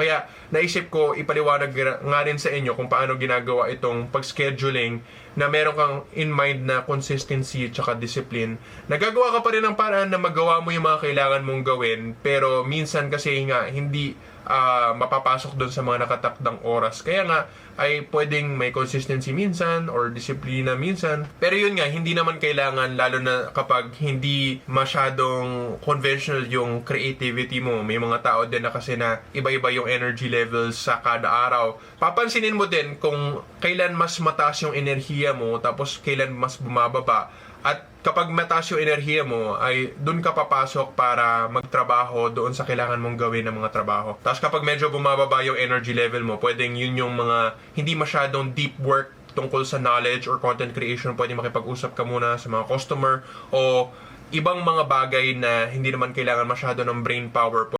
Kaya naisip ko ipaliwanag nga rin sa inyo kung paano ginagawa itong pag-scheduling na meron kang in mind na consistency at discipline. Nagagawa ka pa rin ng paraan na magawa mo yung mga kailangan mong gawin pero minsan kasi nga hindi ah, mapapasok doon sa mga nakatakdang oras. Kaya nga ay pwedeng may consistency minsan or disiplina minsan. Pero yun nga, hindi naman kailangan lalo na kapag hindi masyadong conventional yung creativity mo. May mga tao din na kasi na iba-iba yung energy levels sa kada araw. Papansinin mo din kung kailan mas mataas yung enerhiya mo tapos kailan mas bumababa. At kapag mataas yung enerhiya mo, ay doon ka papasok para magtrabaho doon sa kailangan mong gawin ng mga trabaho. Tapos kapag medyo bumababa yung energy level mo, pwedeng yun yung mga hindi masyadong deep work tungkol sa knowledge or content creation, pwede makipag-usap ka muna sa mga customer o ibang mga bagay na hindi naman kailangan masyado ng brain power.